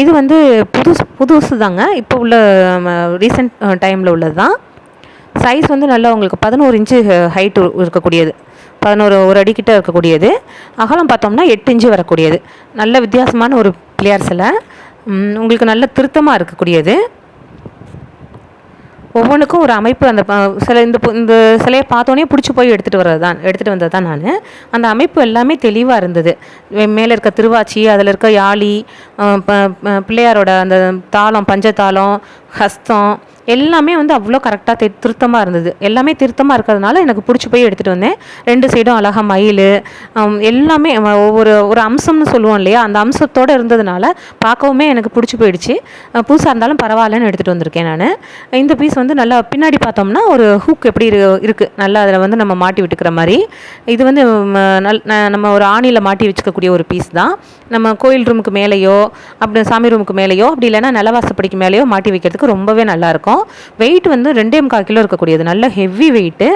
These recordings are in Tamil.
இது வந்து புதுசு புதுசு தாங்க இப்போ உள்ள ரீசெண்ட் டைமில் உள்ளது தான் சைஸ் வந்து நல்லா உங்களுக்கு பதினோரு இன்ச்சு ஹைட்டு இருக்கக்கூடியது. பதினோரு ஒரு அடிக்கிட்ட இருக்கக்கூடியது. அகலம் பார்த்தோம்னா எட்டு இன்ச்சு வரக்கூடியது. நல்ல வித்தியாசமான ஒரு பிளேயர்ஸில் சிலை உங்களுக்கு நல்ல திருத்தமாக இருக்கக்கூடியது. ஒவ்வொன்றுக்கும் ஒரு அமைப்பு அந்த சில இந்த பு- இந்த சிலையை பார்த்தோன்னே பிடிச்சி போய் எடுத்துகிட்டு வர்றது தான் எடுத்துகிட்டு வந்தது தான் நான். அந்த அமைப்பு எல்லாமே தெளிவாக இருந்தது. மேலே இருக்க திருவாச்சி அதில் இருக்க யாழி ப- பிள்ளையாரோட அந்த தாளம் பஞ்சதாளம் ஹஸ்தம் எல்லாமே வந்து அவ்வளோ கரெக்டாக திருத்தமாக இருந்தது. எல்லாமே திருத்தமாக இருக்கிறதுனால எனக்கு பிடிச்சி போய் எடுத்துகிட்டு வந்தேன். ரெண்டு சைடும் அழகாக மயில் எல்லாமே ஒவ்வொரு ஒரு அம்சம்னு சொல்லுவோம் இல்லையா? அந்த அம்சத்தோடு இருந்ததுனால பார்க்கவுமே எனக்கு பிடிச்சி போயிடுச்சு. புதுசாக இருந்தாலும் பரவாயில்லன்னு எடுத்துகிட்டு வந்திருக்கேன் நான். இந்த பீஸ் வந்து நல்லா பின்னாடி பார்த்தோம்னா ஒரு ஹூக் எப்படி இரு இருக்குது நல்லா அதில் வந்து நம்ம மாட்டி விட்டுக்கிற மாதிரி. இது வந்து நல் நம்ம ஒரு ஆணியில் மாட்டி வச்சுக்கக்கூடிய ஒரு பீஸ் தான். நம்ம கோயில் ரூமுக்கு மேலேயோ அப்படி சாமி ரூமுக்கு மேலேயோ அப்படி இல்லைன்னா நிலவாசப்படிக்கு மேலேயோ மாட்டி வைக்கிறதுக்கு ரொம்பவே நல்லாயிருக்கும் வெயிட் வந்து ரெண்டே முக்கால் கிலோ இருக்கக்கூடியது. நல்ல ஹெவி வெயிட்டு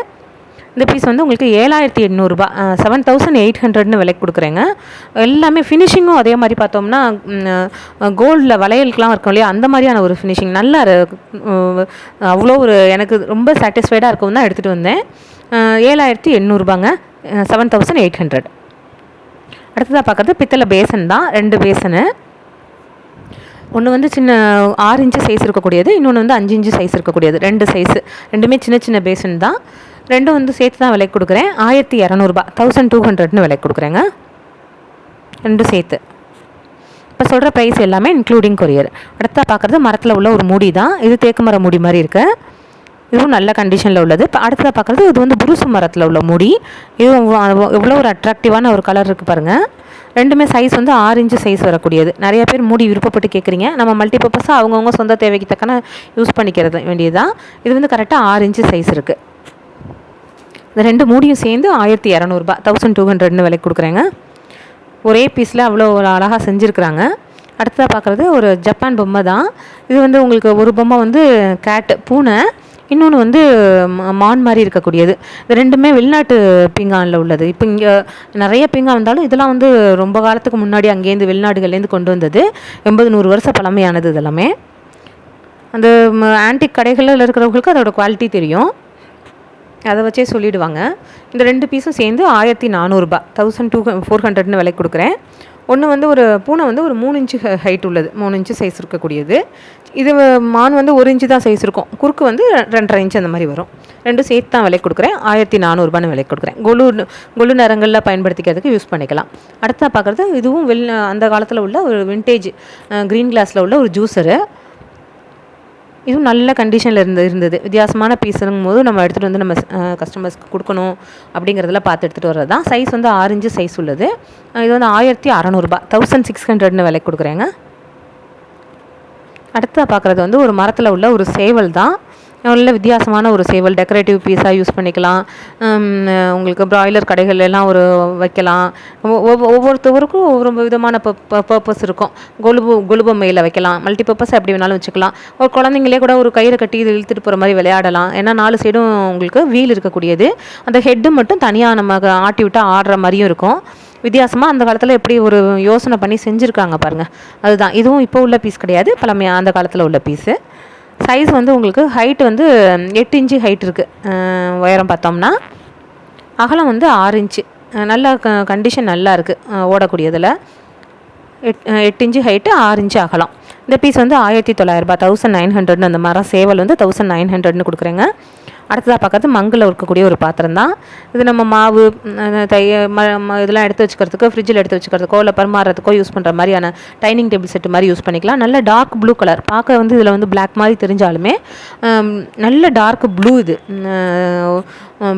இந்த பீஸ் வந்து உங்களுக்கு ஏழாயிரத்தி எண்ணூறுபா செவன் தௌசண்ட் எயிட் ஹண்ட்ரட்னு விலைக்கு கொடுக்குறேங்க. எல்லாமே ஃபினிஷிங்கும் அதே மாதிரி பார்த்தோம்னா கோல்டில் வளையலுக்குலாம் இருக்கும் இல்லையா? அந்த மாதிரியான ஒரு ஃபினிஷிங் நல்லா அவ்வளோ ஒரு எனக்கு ரொம்ப சாட்டிஸ்ஃபைடாக இருக்கும் தான் எடுத்துகிட்டு வந்தேன். ஏழாயிரத்தி எண்ணூறுபாங்க செவன் தௌசண்ட் எயிட் ஹண்ட்ரட் அடுத்ததாக பார்க்குறது பித்தளை பேசன் தான் ரெண்டு பேசனு ஒன்று வந்து சின்ன ஆறு இன்ச்சு சைஸ் இருக்கக்கூடியது இன்னொன்று வந்து அஞ்சு இன்ச்சு சைஸ் இருக்கக்கூடியது. ரெண்டு சைஸு ரெண்டுமே சின்ன சின்ன பேசன் தான். ரெண்டும் வந்து சேர்த்து தான் விலைக்கு கொடுக்குறேன். ஆயிரத்தி இரநூறுபா. தௌசண்ட் டூ ஹண்ட்ரட்னு விலைக்கு கொடுக்குறேங்க. ரெண்டும் சேர்த்து. இப்போ சொல்கிற ப்ரைஸ் எல்லாமே இன்க்ளூடிங் கொரியர் அடுத்தா பார்க்குறது மரத்தில் உள்ள ஒரு மூடி தான். இது தேக்கு மர மூடி மாதிரி இருக்குது இதுவும் நல்ல கண்டிஷனில் உள்ளது. இப்போ அடுத்ததாக பார்க்குறது இது வந்து புருசு மரத்தில் உள்ள மூடி. இதுவும் எவ்வளோ ஒரு அட்ராக்டிவான ஒரு கலர் இருக்குது பாருங்கள் ரெண்டுமே சைஸ் வந்து ஆறு இன்ச்சு சைஸ் வரக்கூடியது. நிறைய பேர் மூடி விருப்பப்பட்டு கேட்குறீங்க நம்ம மல்டிபர்பஸாக அவங்கவுங்க சொந்த தேவைக்கு தக்கன யூஸ் பண்ணிக்கிறது வேண்டியதுதான். இது வந்து கரெக்டாக ஆறு இன்ச்சு சைஸ் இருக்குது இந்த ரெண்டு மூடியும் சேர்ந்து ஆயிரத்தி இரநூறுபா தௌசண்ட் டூ ஹண்ட்ரட்னு விலைக்கு கொடுக்குறேங்க. ஒரே பீஸில் அவ்வளோ ஒரு அழகாக செஞ்சுருக்குறாங்க. அடுத்ததாக பார்க்குறது ஒரு ஜப்பான் பொம்மை தான் இது வந்து உங்களுக்கு ஒரு பொம்மை வந்து கேட்டு பூனை. இன்னொன்று வந்து மான் மாதிரி இருக்கக்கூடியது. இது ரெண்டுமே வெளிநாட்டு பீங்கானில் உள்ளது. இப்போ இங்கே நிறைய பீங்கான் வந்தாலும் இதெல்லாம் வந்து ரொம்ப காலத்துக்கு முன்னாடி அங்கேருந்து வெளிநாடுகள்லேருந்து கொண்டு வந்தது. எண்பது நூறு வருஷம் பழமையானது இதெல்லாமே. அந்த ஆன்டிக் கடைகளில் இருக்கிறவங்களுக்கு அதோட குவாலிட்டி தெரியும். அதை வச்சே சொல்லிடுவாங்க. இந்த ரெண்டு பீஸும் சேர்ந்து ஆயிரத்தி நானூறுபா தௌசண்ட் டூ ஃபோர் ஹண்ட்ரட்னு விலை கொடுக்குறேன். ஒன்று வந்து ஒரு பூனை வந்து ஒரு மூணு இன்ச்சு ஹைட் உள்ளது. மூணு இன்ச்சு சைஸ் இருக்கக்கூடியது. இது மான் வந்து ஒரு இன்ச்சு தான் சைஸ் இருக்கும். குறுக்கு வந்து ரெண்டரை இன்ச்சு அந்த மாதிரி வரும். ரெண்டும் சேர்த்து தான் விலை கொடுக்குறேன். ஆயிரத்தி நானூறுபான்னு விலை கொடுக்குறேன். கொலு கொலு நிறங்களில் பயன்படுத்திக்கிறதுக்கு யூஸ் பண்ணிக்கலாம். அடுத்தா பார்க்குறது இதுவும் வெள் அந்த காலத்தில் உள்ள ஒரு வின்டேஜ் க்ரீன் கிளாஸில் உள்ள ஒரு ஜூஸரு இதுவும் நல்ல கண்டிஷனில் இருந்து இருந்தது. வித்தியாசமான பீஸுங்கும் போது நம்ம எடுத்துகிட்டு வந்து நம்ம கஸ்டமர்ஸ்க்கு கொடுக்கணும் அப்படிங்கிறதெல்லாம் பார்த்து எடுத்துகிட்டு வர்றது தான் சைஸ் வந்து ஆரஞ்சு சைஸ் உள்ளது. இது வந்து ஆயிரத்தி அறநூறுபா. தௌசண்ட் சிக்ஸ் ஹண்ட்ரட்னு விலைக்கு கொடுக்குறேங்க. அடுத்ததாக பார்க்குறது வந்து ஒரு மரத்தில் உள்ள ஒரு சேவல் தான். நல்ல வித்தியாசமான ஒரு சேவல் டெக்கரேட்டிவ் பீஸாக யூஸ் பண்ணிக்கலாம். உங்களுக்கு ப்ராய்லர் கடைகள் எல்லாம் ஒரு வைக்கலாம். ஒவ்வொ- ஒவ்வொருத்தவருக்கும் ஒவ்வொரு விதமான பர்பஸ் இருக்கும். கொலுபு கொலுபொம்மையில் வைக்கலாம். மல்டி பர்பஸ் எப்படி வேணாலும் வச்சுக்கலாம். ஒரு குழந்தைங்களே கூட ஒரு கயிறை கட்டி இது இழுத்துட்டு போகிற மாதிரி விளையாடலாம். ஏன்னா நாலு சைடும் உங்களுக்கு வீல் இருக்கக்கூடியது. அந்த ஹெட்டு மட்டும் தனியாக நம்ம ஆட்டி விட்டு ஆடுற மாதிரியும் இருக்கும். வித்தியாசமாக அந்த காலத்தில் எப்படி ஒரு யோசனை பண்ணி செஞ்சுருக்காங்க பாருங்கள் அதுதான். இதுவும் இப்போ உள்ள பீஸ் கிடையாது. பழமையாக அந்த காலத்தில் உள்ள பீஸு சைஸ் வந்து உங்களுக்கு ஹைட் வந்து எட்டு இன்ச்சு ஹைட் இருக்குது உயரம் பார்த்தோம்னா. அகலம் வந்து ஆறு இன்ச்சு. நல்லா க கண்டிஷன் நல்லா இருக்குது ஓடக்கூடியதில். எட் எட்டு இன்ச்சு ஹைட்டு ஆறு இன்ச்சு அகலம். இந்த பீஸ் வந்து ஆயிரத்தி தொள்ளாயிரரூபா தௌசண்ட் நைன் ஹண்ட்ரட்னு அந்த மரம் சேவல் வந்து தௌசண்ட் நைன் ஹண்ட்ரட்னு கொடுக்குறேங்க. அடுத்ததாக பார்க்கறது மங்கில் இருக்கக்கூடிய ஒரு பாத்திரம் தான். இது நம்ம மாவு தைய ம இதெல்லாம் எடுத்து வச்சுக்கிறதுக்கோ ஃப்ரிட்ஜில் எடுத்து வச்சுக்கிறதுக்கோ இல்லை பரிமாறதுக்கோ யூஸ் பண்ணுற மாதிரியான டைனிங் டேபிள் செட்டு மாதிரி யூஸ் பண்ணிக்கலாம். நல்ல டார்க் ப்ளூ கலர் பார்க்க வந்து இதில் வந்து பிளாக் மாதிரி தெரிஞ்சாலுமே நல்ல டார்க் ப்ளூ இது.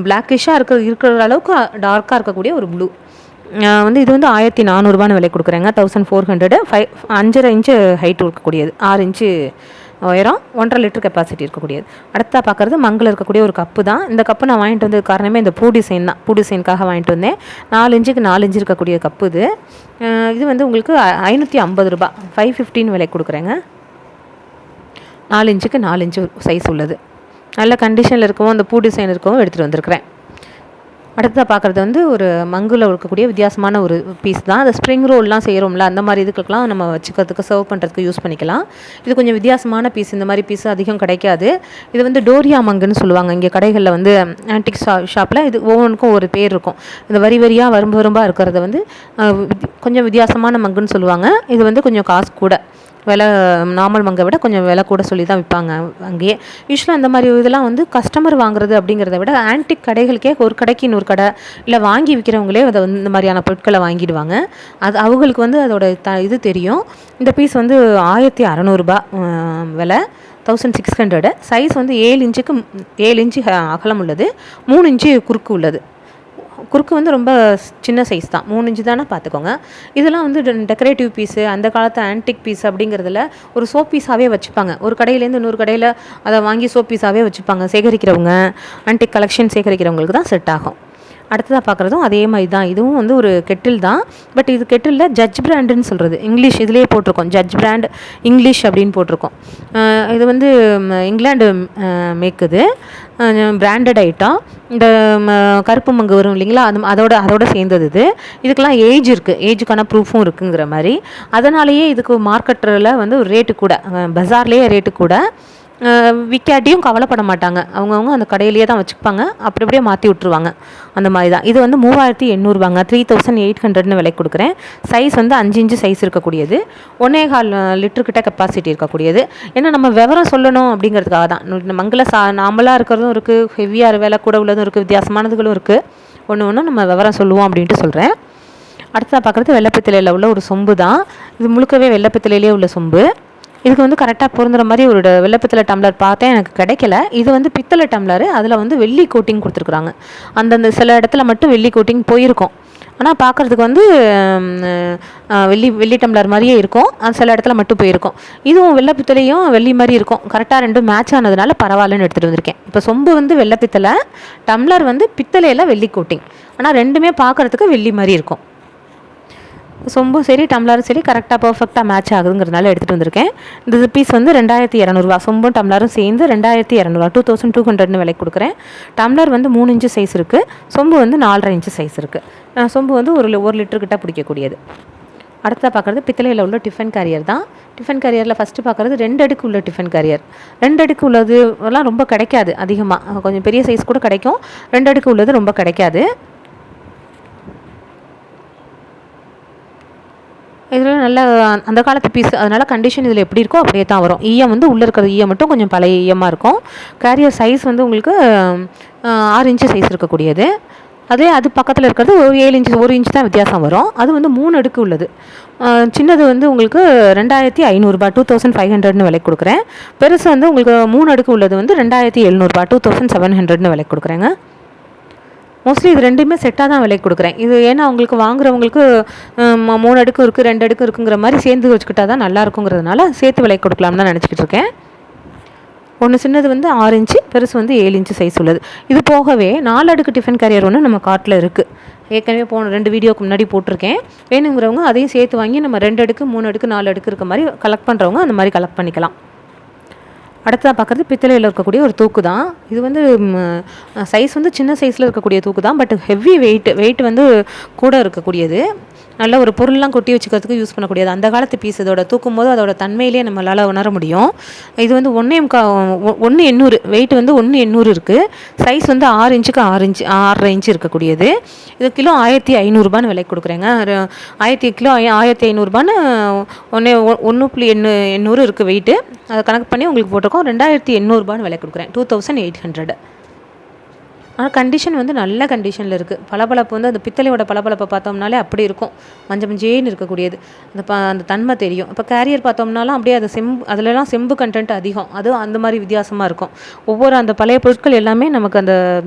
பிளாக்கிஷாக இருக்க இருக்கிற அளவுக்கு டார்க்காக இருக்கக்கூடிய ஒரு ப்ளூ வந்து இது வந்து ஆயிரத்தி நானூறுபான்னு விலை கொடுக்குறேங்க. தௌசண்ட் ஃபோர் ஹண்ட்ரடு ஃபைவ் அஞ்சரை இன்ச்சு ஹைட் இருக்கக்கூடியது ஆறு இன்ச்சு உயரம் ஒன்றரை லிட்டர் கெப்பாசிட்டி இருக்கக்கூடியது. அடுத்தா பார்க்குறது மங்கில் இருக்கக்கூடிய ஒரு கப்பு தான். இந்த கப்பு நான் வாங்கிட்டு வந்தது காரணமே இந்த பூ டிசைன் தான். பூ டிசைனுக்காக வாங்கிட்டு வந்தேன். நாலு இன்ச்சுக்கு நாலு இன்ச்சு இருக்கக்கூடிய கப்பு இது. இது வந்து உங்களுக்கு ஐநூற்றி ஐம்பது ரூபா. ஃபைவ் ஃபிஃப்டின் விலை கொடுக்குறேங்க. நாலு இன்ச்சுக்கு நாலு இன்ச்சு சைஸ் உள்ளது. நல்ல கண்டிஷனில் இருக்கவும் அந்த பூ டிசைன் இருக்கவும் எடுத்துகிட்டு வந்திருக்கிறேன். அடுத்ததாக பார்க்குறது வந்து ஒரு மங்குல இருக்கக்கூடிய வித்தியாசமான ஒரு பீஸ் தான். அந்த ஸ்ப்ரிங் ரோல்லாம் செய்கிறோம்ல அந்த மாதிரி இதுக்கெல்லாம் நம்ம வச்சுக்கிறதுக்கு சர்வ் பண்ணுறதுக்கு யூஸ் பண்ணிக்கலாம். இது கொஞ்சம் வித்தியாசமான பீஸ் இந்த மாதிரி பீஸ் அதிகம் கிடைக்காது. இது வந்து டோரியா மங்குன்னு சொல்லுவாங்க. இங்கே கடைகளில் வந்து ஆன்டிக் ஷா ஷாப்பில் இது ஒவ்வொன்றுக்கும் ஒரு பேர் இருக்கும். இந்த வரி வரியாக வரும்பு வரும்பாக இருக்கிறத வந்து கொஞ்சம் வித்தியாசமான மங்குன்னு சொல்லுவாங்க. இது வந்து கொஞ்சம் காசு கூட. விலை நார்மல் மங்கை விட கொஞ்சம் விலை கூட சொல்லி தான் விற்பாங்க அங்கேயே. யூஸ்வலாக அந்த மாதிரி இதெல்லாம் வந்து கஸ்டமர் வாங்குறது அப்படிங்கிறத விட ஆன்டிக் கடைகளுக்கே ஒரு கடைக்கு இன்னொரு கடை இல்லை வாங்கி விற்கிறவங்களே அதை வந்து இந்த மாதிரியான பொருட்களை வாங்கிடுவாங்க. அது அவங்களுக்கு வந்து அதோட த இது தெரியும். இந்த பீஸ் வந்து ஆயிரத்தி அறநூறுபா விலை. தௌசண்ட் சிக்ஸ் ஹண்ட்ரடு சைஸ் வந்து ஏழு இன்ச்சுக்கு ஏழு இன்ச்சு அகலம் உள்ளது. மூணு இன்ச்சு குறுக்கு உள்ளது. குறுக்கு வந்து ரொம்ப சின்ன சைஸ் தான். மூணு இன்ச்சு தானே பார்த்துக்கோங்க. இதெல்லாம் வந்து டெக்கரேட்டிவ் பீஸு அந்த காலத்து ஆன்டிக் பீஸ் அப்படிங்கிறதுல ஒரு சோப் பீஸாகவே வச்சுப்பாங்க. ஒரு கடையிலேருந்து இன்னொரு கடையில் அதை வாங்கி சோப் பீஸாகவே வச்சுப்பாங்க. சேகரிக்கிறவங்க ஆன்டிக் கலெக்ஷன் சேகரிக்கிறவங்களுக்கு தான் செட் ஆகும். அடுத்ததாக பார்க்குறதும் அதே மாதிரி தான். இதுவும் வந்து ஒரு கெட்டில் தான். பட் இது கெட்டிலில் ஜட்ஜ் பிராண்டுன்னு சொல்கிறது இங்கிலீஷ் இதுலேயே போட்டிருக்கோம். ஜட்ஜ் பிராண்ட் இங்கிலீஷ் அப்படின்னு போட்டிருக்கோம். இது வந்து இங்கிலாண்டு மேக்குது பிராண்டட் ஐட்டம் இந்த ம, கருப்பு மங்கு வரும் இல்லைங்களா? அது அதோட அதோட சேர்ந்தது இது. இதுக்கெல்லாம் ஏஜ் இருக்குது ஏஜுக்கான ப்ரூஃபும் இருக்குங்கிற மாதிரி. அதனாலேயே இதுக்கு மார்க்கெட்டில் வந்து ஒரு ரேட்டு கூட பஜார்லேயே ரேட்டு கூட விற்காட்டியும் கவலைப்பட மாட்டாங்க. அவங்கவுங்க அந்த கடையிலேயே தான் வச்சுப்பாங்க. அப்படி அப்படியே மாற்றி விட்ருவாங்க அந்த மாதிரி தான். இது வந்து மூவாயிரத்தி எண்ணூறுபாங்க த்ரீ தௌசண்ட் எயிட் ஹண்ட்ரட்னு விலை கொடுக்குறேன். சைஸ் வந்து அஞ்சு இன்ச்சு சைஸ் இருக்கக்கூடியது. ஒன்னே கால் லிட்டருக்கிட்ட கெப்பாசிட்டி இருக்கக்கூடியது. ஏன்னா நம்ம விவரம் சொல்லணும் அப்படிங்கிறதுக்காக தான். மங்கள சா நாமளாக இருக்கிறதும் இருக்குது ஹெவியாக வேலை கூட உள்ளதும் இருக்குது வித்தியாசமானதுகளும் இருக்குது ஒன்று ஒன்று நம்ம விவரம் சொல்லுவோம் அப்படின்ட்டு சொல்கிறேன் அடுத்ததாக பார்க்குறது வெள்ளப்பத்திலையில் உள்ள ஒரு சொம்பு தான். இது முழுக்கவே வெள்ளப்பத்திலையிலே உள்ள சொம்பு. இதுக்கு வந்து கரெக்டாக பொருந்துகிற மாதிரி ஒரு ட- டம்ளர் பார்த்தேன் எனக்கு கிடைக்கல. இது வந்து பித்தளை டம்ளர் அதில் வந்து வெள்ளி கோட்டிங் கொடுத்துருக்குறாங்க. அந்தந்த சில இடத்துல மட்டும் வெள்ளி கோட்டிங் போயிருக்கும். ஆனால் பார்க்குறதுக்கு வந்து வெள்ளி வெள்ளி டம்ளர் மாதிரியே இருக்கும். அது சில இடத்துல மட்டும் போயிருக்கும். இதுவும் வெள்ளப்பித்தளையும் வெள்ளி மாதிரி இருக்கும். கரெக்டாக ரெண்டும் மேட்ச் ஆனதுனால பரவாயில்லன்னு எடுத்துகிட்டு வந்திருக்கேன். இப்போ சொம்பு வந்து வெள்ளை பித்தளை டம்ளர் வந்து பித்தளையில் வெள்ளி கோட்டிங் ஆனால் ரெண்டுமே பார்க்குறதுக்கு வெள்ளி மாதிரி இருக்கும். சொம்பும் சரி டம்ளரும் சரி கரெக்டாக பர்ஃபெக்டாக மேட்ச் ஆகுதுங்கிறதுனால எடுத்துகிட்டு வந்திருக்கேன். இந்த பீஸ் வந்து ரெண்டாயிரத்தி இரநூறுவா சொம்பும் டம்ளரும் சேர்ந்து ரெண்டாயிரத்தி இரநூறுவா டூ தௌசண்ட் டூ ஹண்ட்ரட்னு விலை கொடுக்குறேன். டம்ளர் வந்து மூணு இன்ச்சு சைஸ் இருக்குது சொம்பு வந்து நாலரை இன்ச்சு சைஸ் இருக்குது சொம்பு வந்து ஒரு லி- ஒரு லிட்டர் கிட்ட பிடிக்கக்கூடியது. அடுத்ததாக பார்க்குறது பித்தளையில் உள்ள டிஃபன் கேரியர் தான். டிஃபன் கேரியரில் ஃபஸ்ட்டு பார்க்குறது ரெண்டு அடுக்கு உள்ள டிஃபன் கேரியர் ரெண்டு அடுக்கு உள்ளது எல்லாம் ரொம்ப கிடைக்காது அதிகமாக கொஞ்சம் பெரிய சைஸ் கூட கிடைக்கும். ரெண்டு அடுக்கு உள்ளது ரொம்ப கிடைக்காது. இதில் நல்ல அந்த காலத்து பீஸ் அதனால் கண்டிஷன் இதில் எப்படி இருக்கோ அப்படியே தான் வரும். ஈயம் வந்து உள்ளே இருக்கிற ஈயம் மட்டும் கொஞ்சம் பழைய ஈயமாக இருக்கும். கேரியர் சைஸ் வந்து உங்களுக்கு ஆறு இன்ச்சு சைஸ் இருக்கக்கூடியது. அதே அது பக்கத்தில் இருக்கிறது ஒரு ஏழு இன்ச்சு ஒரு இன்ச் தான் வித்தியாசம் வரும். அது வந்து மூணு அடுக்கு உள்ளது. சின்னது வந்து உங்களுக்கு ரெண்டாயிரத்தி ஐநூறுரூபா டூ தௌசண்ட் ஃபைவ் ஹண்ட்ரட்னு விலை கொடுக்குறேன். பெருசு வந்து உங்களுக்கு மூணு அடுக்கு உள்ளது வந்து ரெண்டாயிரத்தி எழுநூறுபா டூ தௌசண்ட் செவன் ஹண்ட்ரட்னு விலை கொடுக்குறேங்க. மோஸ்ட்லி இது ரெண்டுமே செட்டாக தான் விலைக்கு கொடுக்குறேன். இது ஏன்னா அவங்களுக்கு வாங்குறவங்களுக்கு மூணு அடுக்கும் இருக்குது ரெண்டு அடுக்கு இருக்குங்கிற மாதிரி சேர்ந்து வச்சுக்கிட்டா தான் நல்லா இருக்குங்கிறதுனால சேர்த்து விலைக்கு கொடுக்கலாம்னு தான் நினச்சிக்கிட்டு இருக்கேன். ஒன்று சின்னது வந்து ஆறு இன்ச்சு பெருசு வந்து ஏழு இன்ச்சு சைஸ் உள்ளது. இது போகவே நாலு அடுக்கு டிஃபன் கேரியர் ஒன்று நம்ம காட்டில் இருக்குது ஏற்கனவே போன ரெண்டு வீடியோக்கு முன்னாடி போட்டிருக்கேன். வேணுங்கிறவங்க அதையும் சேர்த்து வாங்கி நம்ம ரெண்டு அடுக்கு மூணு அடுக்கு நாலு அடுக்கு இருக்க மாதிரி கலெக்ட் பண்ணுறவங்க அந்த மாதிரி கலெக்ட் பண்ணிக்கலாம். அடுத்ததாக பார்க்குறது பித்தளையில் இருக்கக்கூடிய ஒரு தூக்கு தான் இது வந்து சைஸ் வந்து சின்ன சைஸில் இருக்கக்கூடிய தூக்கு தான் பட் ஹெவி வெயிட் வெயிட் வந்து கூட இருக்கக்கூடியது. நல்ல ஒரு பொருள்லாம் கொட்டி வச்சுக்கிறதுக்கு யூஸ் பண்ணக்கூடியது. அந்த காலத்து பீஸ் இதோட தூக்கும் போது அதோட தன்மையிலேயே நம்மளால் உணர முடியும். இது வந்து ஒன்றே முக்கா ஒன்று எண்ணூறு வெயிட் வந்து ஒன்று எண்ணூறு இருக்குது சைஸ் வந்து ஆறு இன்ச்சுக்கு ஆறு இன்ச்சு ஆறரை இன்ச்சு இருக்கக்கூடியது. இது கிலோ ஆயிரத்தி ஐநூறுரூபான்னு விலை கொடுக்குறேங்க. ஒரு ஆயிரத்தி கிலோ ஆயிரத்தி ஐநூறுரூபான்னு ஒன்று ஒன்று புள்ளி எண்ணூ எண்ணூறு இருக்குது வெயிட்டு அதை கணக்கு பண்ணி உங்களுக்கு போட்டிருக்கோம். ரெண்டாயிரத்தி எண்ணூறுபான்னு விலை கொடுக்குறேன். டூ தௌசண்ட் எயிட் ஹண்ட்ரட் ஆனால் கண்டிஷன் வந்து நல்ல கண்டிஷனில் இருக்குது பளபளப்பு வந்து அந்த பித்தளையோட பளபளப்பை பார்த்தோம்னாலே அப்படி இருக்கும். மஞ்சள் மஞ்சேன்னு இருக்கக்கூடியது. அந்த ப அந்த தன்மை தெரியும். இப்போ கேரியர் பார்த்தோம்னாலும் அப்படியே அது செம்பு அதுலலாம் செம்பு கண்டென்ட் அதிகம். அதுவும் அந்த மாதிரி வித்தியாசமாக இருக்கும். ஒவ்வொரு அந்த பழைய பொருட்கள் எல்லாமே நமக்கு அந்த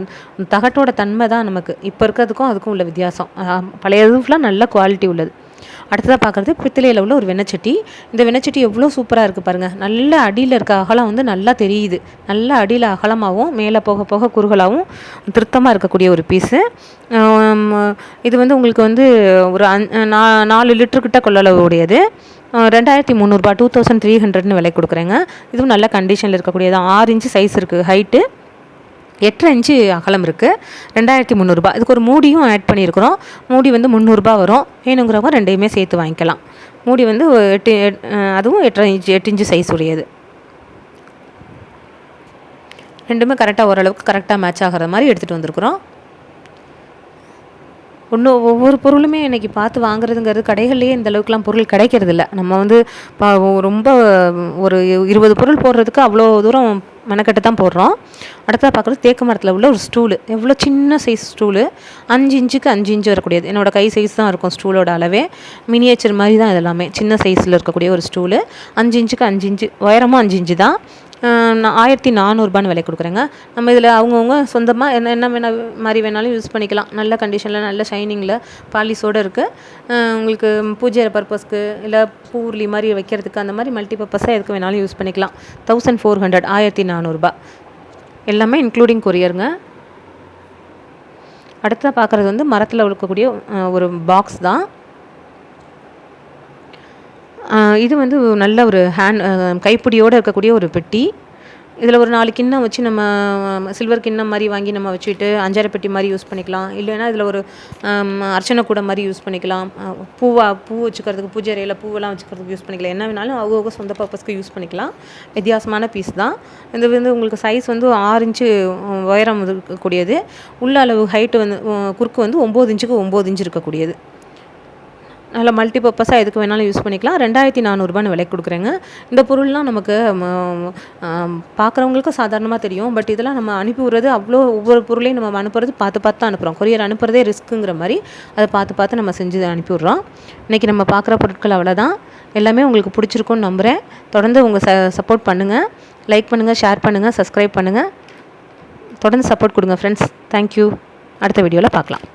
தகட்டோட தன்மை தான் நமக்கு. இப்போ இருக்கிறதுக்கும் அதுக்கும் உள்ள வித்தியாசம். ஆஹ் பழையது ஃபுல்லாக நல்ல குவாலிட்டி உள்ளது. அடுத்ததாக பார்க்குறது பித்தளையில் உள்ள ஒரு வெண்ணச்சட்டி. இந்த வெண்ணச்சட்டி எவ்வளோ சூப்பராக இருக்குது பாருங்கள் நல்ல அடியில் இருக்க அகலம் வந்து நல்லா தெரியுது. நல்ல அடியில் அகலமாகவும் மேலே போக போக குறுகலாகவும் திருத்தமாக இருக்கக்கூடிய ஒரு பீஸு இது வந்து உங்களுக்கு வந்து ஒரு அஞ் நா நாலு லிட்டருக்கிட்ட கொள்ளளவு உடையது ரெண்டாயிரத்தி முந்நூறுபா டூ தௌசண்ட் த்ரீ ஹண்ட்ரட்னு விலை கொடுக்குறேங்க. இதுவும் நல்ல கண்டிஷனில் இருக்கக்கூடியது. ஆறு இன்ச்சு சைஸ் இருக்குது ஹைட்டு எட்டரை இன்ச்சு அகலம் இருக்குது ரெண்டாயிரத்தி முந்நூறுபா இதுக்கு ஒரு மூடியும் ஆட் பண்ணியிருக்கிறோம். மூடி வந்து முந்நூறுரூபா வரும். வேணுங்கிறவங்க ரெண்டையுமே சேர்த்து வாங்கிக்கலாம். மூடி வந்து எட்டு அதுவும் எட்டரை இன்ச்சு எட்டு இன்ச்சு சைஸ் உடையது. ரெண்டுமே கரெக்டாக ஓரளவுக்கு கரெக்டாக மேட்ச் ஆகிற மாதிரி எடுத்துகிட்டு வந்திருக்குறோம். ஒன்று ஒவ்வொரு பொருளுமே இன்றைக்கி பார்த்து வாங்குறதுங்கிறது கடைகள்லேயே இந்த அளவுக்குலாம் பொருள் கிடைக்கிறது இல்லை நம்ம வந்து ரொம்ப ஒரு இருபது பொருள் போடுறதுக்கு அவ்வளோ தூரம் மெனக்கட்டு தான் போடுறோம். அடுத்ததாக பார்க்குறது தேக்கு மரத்தில் உள்ள ஒரு ஸ்டூலு எவ்வளோ சின்ன சைஸ் ஸ்டூலு அஞ்சு இன்ச்சுக்கு அஞ்சு இன்ச்சு வரக்கூடியது. என்னோடய கை சைஸ் தான் இருக்கும் ஸ்டூலோட அளவே. மினியேச்சர் மாதிரி தான் இதெல்லாமே சின்ன சைஸில் இருக்கக்கூடிய ஒரு ஸ்டூலு அஞ்சு இன்ச்சுக்கு அஞ்சு இன்ச்சு. உயரமும் அஞ்சு இன்ச்சு தான். நான் ஆயிரத்தி நானூறுபான்னு விலை கொடுக்குறேங்க. நம்ம இதில் அவங்கவுங்க சொந்தமாக என்ன என்ன வேணா மாதிரி வேணாலும் யூஸ் பண்ணிக்கலாம். நல்ல கண்டிஷனில் நல்ல ஷைனிங்கில் பாலிஸோடு இருக்குது உங்களுக்கு பூஜை பர்பஸ்க்கு இல்லை பூர்லி மாதிரி வைக்கிறதுக்கு அந்த மாதிரி மல்டி பர்பஸாக எதுக்கு வேணாலும் யூஸ் பண்ணிக்கலாம். தௌசண்ட் ஃபோர் ஹண்ட்ரட் ஆயிரத்தி நானூறுபா. எல்லாமே இன்க்ளூடிங் கொரியருங்க அடுத்ததாக பார்க்குறது வந்து மரத்தில் இருக்கக்கூடிய ஒரு பாக்ஸ் தான். இது வந்து நல்ல ஒரு ஹேண்ட் கைப்பிடியோடு இருக்கக்கூடிய ஒரு பெட்டி. இதில் ஒரு நாலு கிண்ணம் வச்சு நம்ம சில்வர் கிண்ணம் மாதிரி வாங்கி நம்ம வச்சுட்டு அஞ்சாறு பெட்டி மாதிரி யூஸ் பண்ணிக்கலாம். இல்லைன்னா இதில் ஒரு அர்ச்சனை கூட மாதிரி யூஸ் பண்ணிக்கலாம். பூவாக பூ வச்சுக்கிறதுக்கு பூஜை அறையில் பூவெல்லாம் வச்சுக்கிறதுக்கு யூஸ் பண்ணிக்கலாம். என்ன வேணாலும் அவங்க சொந்த பர்பஸ்க்கு யூஸ் பண்ணிக்கலாம். வித்தியாசமான பீஸ் தான். இது வந்து உங்களுக்கு சைஸ் வந்து ஆறு இன்ச்சு உயரம் இருக்கக்கூடியது. உள்ள அளவு ஹைட்டு வந்து குறுக்கு வந்து ஒம்பது இன்ச்சுக்கு ஒம்பது இன்ச்சு இருக்கக்கூடியது. நல்ல மல்டி பர்பஸாக எதுக்கு வேணாலும் யூஸ் பண்ணிக்கலாம். ரெண்டாயிரத்தி நானூறுபான்னு விலை கொடுக்குறேங்க. இந்த பொருள்லாம் நமக்கு பார்க்குறவங்களுக்கும் சாதாரணமாக தெரியும். பட் இதெல்லாம் நம்ம அனுப்பி விடுறது அவ்வளோ ஒவ்வொரு பொருளையும் நம்ம அனுப்புறது பார்த்து பார்த்து தான் அனுப்புகிறோம் கொரியர் அனுப்புறதே ரிஸ்க்குங்கிற மாதிரி அதை பார்த்து பார்த்து நம்ம செஞ்சு அனுப்பி விட்றோம். இன்றைக்கி நம்ம பார்க்குற பொருட்கள் அவ்வளோதான். எல்லாமே உங்களுக்கு பிடிச்சிருக்குன்னு நம்புகிறேன் தொடர்ந்து உங்கள் ச சப்போர்ட் பண்ணுங்கள் லைக் பண்ணுங்கள் ஷேர் பண்ணுங்கள் சப்ஸ்கிரைப் பண்ணுங்கள் தொடர்ந்து சப்போர்ட் கொடுங்க ஃப்ரெண்ட்ஸ் தேங்க்யூ அடுத்த வீடியோவில் பார்க்கலாம்.